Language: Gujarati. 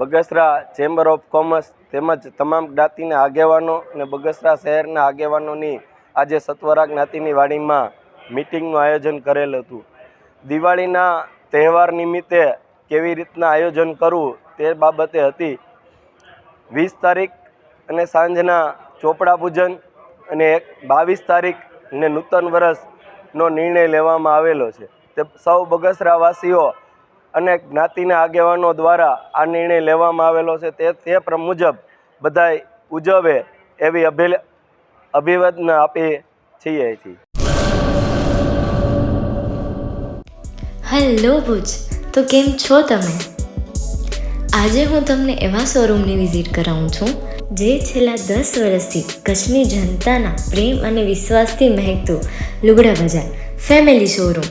બગસરા ચેમ્બર ઓફ કોમર્સ તેમજ તમામ જ્ઞાતિના આગેવાનો અને બગસરા શહેરના આગેવાનોની આજે સત્વરા જ્ઞાતિની વાડીમાં મિટિંગનું આયોજન કરેલ હતું. દિવાળીના તહેવાર નિમિત્તે કેવી રીતના આયોજન કરવું તે બાબતે હતી. વીસ તારીખ અને સાંજના ચોપડા પૂજન અને એક બાવીસ તારીખ ને નૂતન વર્ષનો નિર્ણય લેવામાં આવેલો છે. તે સૌ બગસરાવાસીઓ અને જ્ઞાતિના આગેવાનો દ્વારા આ નિર્ણય લેવામાં આવેલો છે. તે તે મુજબ બધાય ઉજવે એવી અભિ અભિવાદન આપીએ છીએ અહીંથી. હેલો ભુજ, તો કેમ છો તમે? આજે હું તમને એવા શોરૂમની વિઝિટ કરાવું છું, જે છેલ્લા દસ વર્ષથી કચ્છની જનતાના પ્રેમ અને વિશ્વાસથી મહેકતું લુગડા બજાર ફેમિલી શોરૂમ